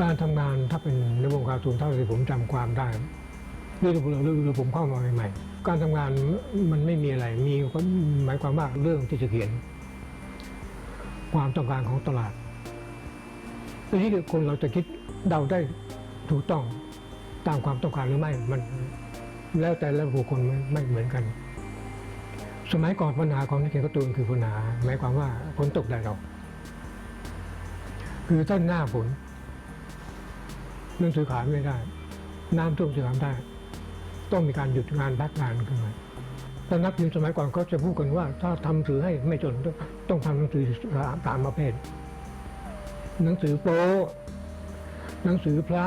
การทำงานถ้าเป็นในวงการ์ตูนเท่าที่ผมจำความได้เรื่องเรื่องผมเข้ามาใหม่ๆการทำงานมันไม่มีอะไร มีก็หมายความว่าเรื่องที่จะเขียน ความต้องการของตลาดทีนี้คนเราจะคิดเดาได้ถูกต้องตามความต้องการหรือไม่ มันแล้วแต่ละบุคคลไม่เหมือนกัน สมัยก่อนปัญหาของนักเขียนการ์ตูนคือปัญหาหมายความว่าฝนตกแดดออกคือต้นหน้าฝน หนังสือขายไม่ได้ น้ำท่วมจะทำได้ ต้องมีการหยุดงานพักงานขึ้นมาแต่นักพิมพ์สมัยก่อนเขาจะพูดกันว่า ถ้าทำหนังสือให้ไม่จนต้องต้องทำหนังสือสามประเภท หนังสือโป๊หนังสือพระ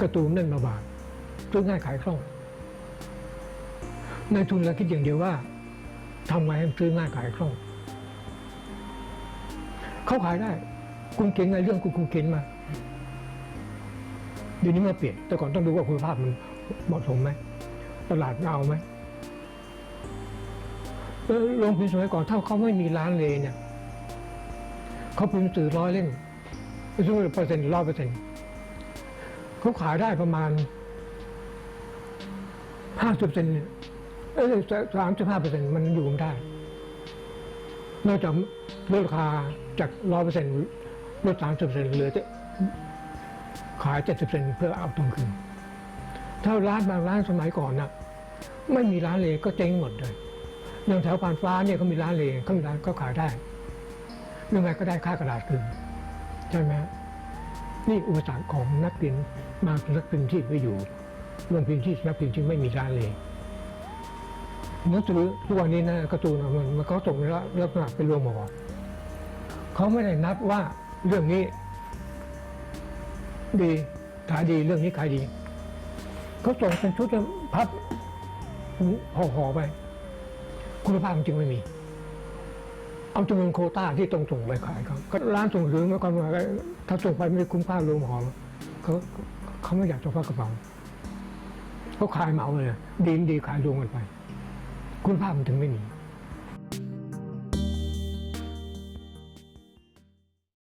กร์ตูนเล่นมาบาทซื้อง่ายขายคล่องนายทุนเราคิดอย่างเดียวว่าทำไงให้ซื้อง่ายขายคล่องเขาขายได้ คุณเขียนไงเรื่องคุณคุณเขียนมา เดี๋ยวนี้มาเปลี่ยน แต่ก่อนต้องดูว่าคุณภาพมันเหมาะสมไหมตลาดเอาไหมเออโรงพิมพ์สมัยก่อนถ้าเขาไม่มีร้านเลยเนี่ยเขาพิมพ์สือร้อยเล่มไม่ใช่เปอร์เซ็นต์ร้อยเปอร์เซ็นต์เขาขายได้ประมาณห้าสิบเปอร์เซ็นต์เออสามสิบห้าเปอร์เซ็นต์มันอยู่ไม่ได้ นอกจากลดราคาจากร้อยเปอร์เซ็นต์ลดสามสิบเปอร์เซ็นต์เหลือจะ ขายเจ็ดสิบเปอร์เซ็นต์เพื่อเอาทุนคืน ถ้าร้านบางร้านสมัยก่อนนะไม่มีร้านเลยก็เจ๊งหมดเลยอย่างแถวผ่านฟ้าเนี่ยเขามีร้านเลยเขามีร้านก็ขายได้ยังไงก็ได้ค่ากระดาษคืนใช่ไหมนี่อุปสรรคของนักพิมพ์บางนักพิมพ์ที่ไปอยู่โรงพิมพ์ที่นักพิมพ์ที่ไม่มีร้านเลยหนังสือทุกวันนี้นะกร์ตูนมันมันเขาส่งแล้วแลักษณะเป็นรวมหมอเขาไม่ได้นับว่าเรื่องนี้ ดีขายดีเรื่องนี้ขายดีเขาส่งเป็นชุดพับห่อๆไป คุณภาพจริงไม่มี เอาจำนวนโคต้าที่ต้องส่งไปขายเขาก็ร้านส่งหรือไม่ความว่าถ้าส่งไปไม่คุ้มค่ารวมหอมเขาเขาไม่อยากจะฟักกระเป๋าเขาขายเหมาเลยดีมดีขายรวมกันไป คุณภาพมันถึงไม่มี